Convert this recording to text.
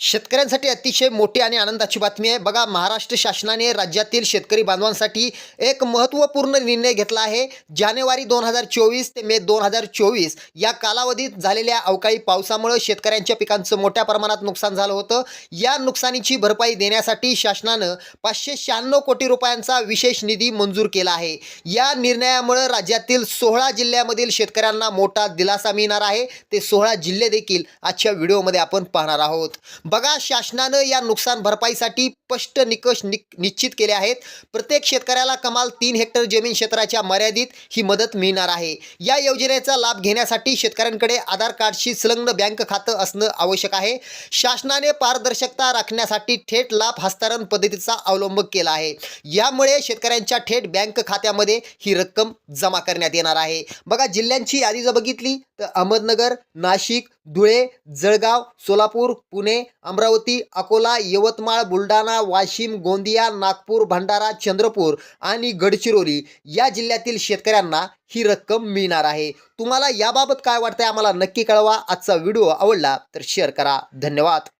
शेतकऱ्यांसाठी अतिशय मोठी आणि आनंदाची बातमी आहे. बघा महाराष्ट्र शासनाने राज्यातील शेतकरी बांधवांसाठी एक महत्त्वपूर्ण निर्णय घेतला आहे. जानेवारी दोन हजार चोवीस ते मे दोन हजार चोवीस या कालावधीत झालेल्या अवकाळी पावसामुळे शेतकऱ्यांच्या पिकांचं मोठ्या प्रमाणात नुकसान झालं होतं. या नुकसानीची भरपाई देण्यासाठी शासनानं पाचशे शहाण्णव कोटी रुपयांचा विशेष निधी मंजूर केला आहे. या निर्णयामुळे राज्यातील सोळा जिल्ह्यामधील शेतकऱ्यांना मोठा दिलासा मिळणार आहे. ते सोळा जिल्हे देखील आजच्या व्हिडिओमध्ये आपण पाहणार आहोत. बघा शासनानं या नुकसान भरपाईसाठी स्पष्ट निकष नि निश्चित केले आहेत. प्रत्येक शेतकऱ्याला कमाल तीन हेक्टर जमीन क्षेत्राच्या मर्यादित ही मदत मिळणार आहे. या योजनेचा लाभ घेण्यासाठी शेतकऱ्यांकडे आधार कार्डशी संलग्न बँक खातं असणं आवश्यक आहे. शासनाने पारदर्शकता राखण्यासाठी थेट लाभ हस्तांतरण पद्धतीचा अवलंब केला आहे. यामुळे शेतकऱ्यांच्या थेट बँक खात्यामध्ये ही रक्कम जमा करण्यात येणार आहे. बघा जिल्ह्यांची यादी जर बघितली तर अहमदनगर नाशिक धुळे जळगाव सोलापूर पुणे अमरावती अकोला यवतमाळ बुलढाणा वाशिम गोंदिया नागपूर भंडारा चंद्रपूर आणि गडचिरोली या जिल्ह्यातील शेतकऱ्यांना ही रक्कम मिळणार आहे. तुम्हाला याबाबत काय वाटतंय? आम्हाला नक्की कळवा. आजचा व्हिडिओ आवडला तर शेअर करा. धन्यवाद.